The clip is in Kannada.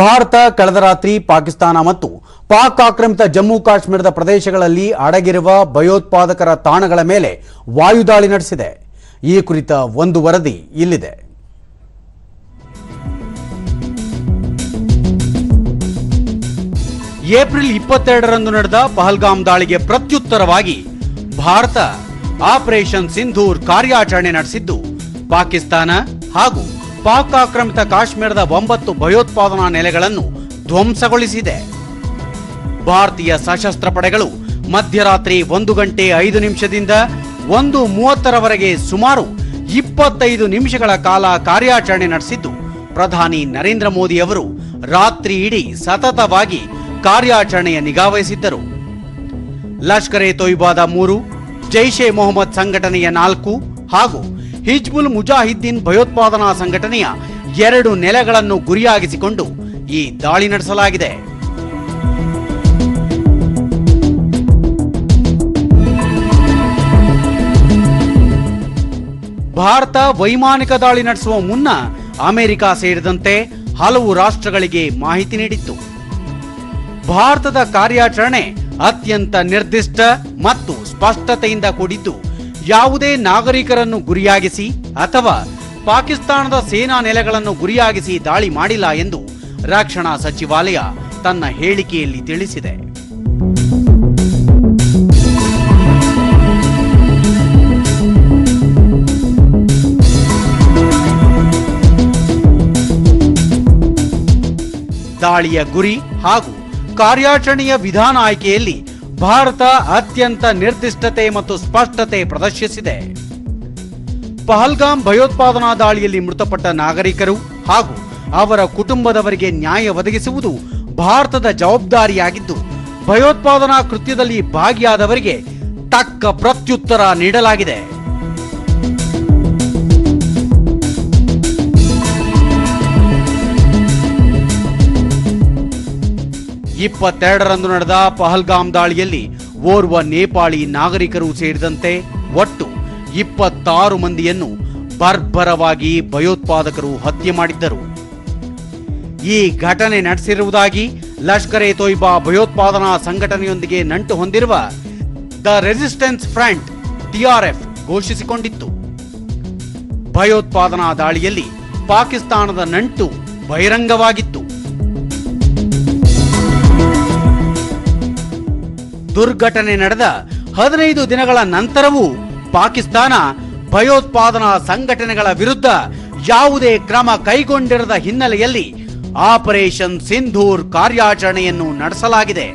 ಭಾರತ ಕಳೆದ ರಾತ್ರಿ ಪಾಕಿಸ್ತಾನ ಮತ್ತು ಪಾಕ್ ಆಕ್ರಮಿತ ಜಮ್ಮು ಕಾಶ್ಮೀರದ ಪ್ರದೇಶಗಳಲ್ಲಿ ಅಡಗಿರುವ ಭಯೋತ್ಪಾದಕರ ತಾಣಗಳ ಮೇಲೆ ವಾಯುದಾಳಿ ನಡೆಸಿದೆ. ಈ ಕುರಿತ ಒಂದು ವರದಿ ಇಲ್ಲಿದೆ. ಏಪ್ರಿಲ್ ಇಪ್ಪತ್ತೆರಡರಂದು ನಡೆದ ಪಹಲ್ಗಾಮ್ ದಾಳಿಗೆ ಪ್ರತ್ಯುತ್ತರವಾಗಿ ಭಾರತ ಆಪರೇಷನ್ ಸಿಂಧೂರ್ ಕಾರ್ಯಾಚರಣೆ ನಡೆಸಿದ್ದು, ಪಾಕಿಸ್ತಾನ ಹಾಗೂ ಪಾಕ್ ಆಕ್ರಮಿತ ಕಾಶ್ಮೀರದ ಒಂಬತ್ತು ಭಯೋತ್ಪಾದನಾ ನೆಲೆಗಳನ್ನು ಧ್ವಂಸಗೊಳಿಸಿದೆ. ಭಾರತೀಯ ಸಶಸ್ತ್ರ ಪಡೆಗಳು ಮಧ್ಯರಾತ್ರಿ ಒಂದು ಗಂಟೆ ಐದು ನಿಮಿಷದಿಂದ ಒಂದು ಮೂವತ್ತರವರೆಗೆ ಸುಮಾರು ಇಪ್ಪತ್ತೈದು ನಿಮಿಷಗಳ ಕಾಲ ಕಾರ್ಯಾಚರಣೆ ನಡೆಸಿದ್ದು, ಪ್ರಧಾನಿ ನರೇಂದ್ರ ಮೋದಿ ಅವರು ರಾತ್ರಿ ಇಡೀ ಸತತವಾಗಿ ಕಾರ್ಯಾಚರಣೆಯ ನಿಗಾವಹಿಸಿದ್ದರು ಲಷ್ಕರ್ ಎ ತೊಯ್ಬಾದ ಮೂರು, ಜೈಷ್ ಎ ಮೊಹಮ್ಮದ್ ಸಂಘಟನೆಯ ನಾಲ್ಕು ಹಾಗೂ ಹಿಜ್ಬುಲ್ ಮುಜಾಹಿದ್ದೀನ್ ಭಯೋತ್ಪಾದನಾ ಸಂಘಟನೆಯ ಎರಡು ನೆಲೆಗಳನ್ನು ಗುರಿಯಾಗಿಸಿಕೊಂಡು ಈ ದಾಳಿ ನಡೆಸಲಾಗಿದೆ. ಭಾರತ ವೈಮಾನಿಕ ದಾಳಿ ನಡೆಸುವ ಮುನ್ನ ಅಮೆರಿಕ ಸೇರಿದಂತೆ ಹಲವು ರಾಷ್ಟ್ರಗಳಿಗೆ ಮಾಹಿತಿ ನೀಡಿತ್ತು. ಭಾರತದ ಕಾರ್ಯಾಚರಣೆ ಅತ್ಯಂತ ನಿರ್ದಿಷ್ಟ ಮತ್ತು ಸ್ಪಷ್ಟತೆಯಿಂದ ಕೂಡಿದ್ದು ಯಾವುದೇ ನಾಗರಿಕರನ್ನು ಗುರಿಯಾಗಿಸಿ ಅಥವಾ ಪಾಕಿಸ್ತಾನದ ಸೇನಾ ನೆಲೆಗಳನ್ನು ಗುರಿಯಾಗಿಸಿ ದಾಳಿ ಮಾಡಿಲ್ಲ ಎಂದು ರಕ್ಷಣಾ ಸಚಿವಾಲಯ ತನ್ನ ಹೇಳಿಕೆಯಲ್ಲಿ ತಿಳಿಸಿದೆ. ದಾಳಿಯ ಗುರಿ ಹಾಗೂ ಕಾರ್ಯಾಚರಣೆಯ ವಿಧಾನ ಆಯ್ಕೆಯಲ್ಲಿ ಭಾರತ ಅತ್ಯಂತ ನಿರ್ದಿಷ್ಟತೆ ಮತ್ತು ಸ್ಪಷ್ಟತೆ ಪ್ರದರ್ಶಿಸಿದೆ. ಪಹಲ್ಗಾಮ್ ಭಯೋತ್ಪಾದನಾ ದಾಳಿಯಲ್ಲಿ ಮೃತಪಟ್ಟ ನಾಗರಿಕರು ಹಾಗೂ ಅವರ ಕುಟುಂಬದವರಿಗೆ ನ್ಯಾಯ ಒದಗಿಸುವುದು ಭಾರತದ ಜವಾಬ್ದಾರಿಯಾಗಿದ್ದು, ಭಯೋತ್ಪಾದನಾ ಕೃತ್ಯದಲ್ಲಿ ಭಾಗಿಯಾದವರಿಗೆ ತಕ್ಕ ಪ್ರತ್ಯುತ್ತರ ನೀಡಲಾಗಿದೆ. ಇಪ್ಪತ್ತೆರಡರಂದು ನಡೆದ ಪಹಲ್ಗಾಮ್ ದಾಳಿಯಲ್ಲಿ ಓರ್ವ ನೇಪಾಳಿ ನಾಗರಿಕರು ಸೇರಿದಂತೆ ಒಟ್ಟು ಇಪ್ಪತ್ತಾರು ಮಂದಿಯನ್ನು ಬರ್ಬರವಾಗಿ ಭಯೋತ್ಪಾದಕರು ಹತ್ಯೆ ಮಾಡಿದ್ದರು. ಈ ಘಟನೆ ನಡೆಸಿರುವುದಾಗಿ ಲಷ್ಕರ್ ಎ ತೊಯ್ಬಾ ಭಯೋತ್ಪಾದನಾ ಸಂಘಟನೆಯೊಂದಿಗೆ ನಂಟು ಹೊಂದಿರುವ ದ ರೆಸಿಸ್ಟೆನ್ಸ್ ಫ್ರಂಟ್ ಟಿಆರ್ಎಫ್ ಘೋಷಿಸಿಕೊಂಡಿತ್ತು. ಭಯೋತ್ಪಾದನಾ ದಾಳಿಯಲ್ಲಿ ಪಾಕಿಸ್ತಾನದ ನಂಟು ಬಹಿರಂಗವಾಗಿತ್ತು. ದುರ್ಘಟನೆ ನಡೆದ ಹದಿನೈದು ದಿನಗಳ ನಂತರವೂ ಪಾಕಿಸ್ತಾನ ಭಯೋತ್ಪಾದನಾ ಸಂಘಟನೆಗಳ ವಿರುದ್ಧ ಯಾವುದೇ ಕ್ರಮ ಕೈಗೊಂಡಿರದ ಹಿನ್ನೆಲೆಯಲ್ಲಿ ಆಪರೇಷನ್ ಸಿಂಧೂರ್ ಕಾರ್ಯಾಚರಣೆಯನ್ನು ನಡೆಸಲಾಗಿದೆ.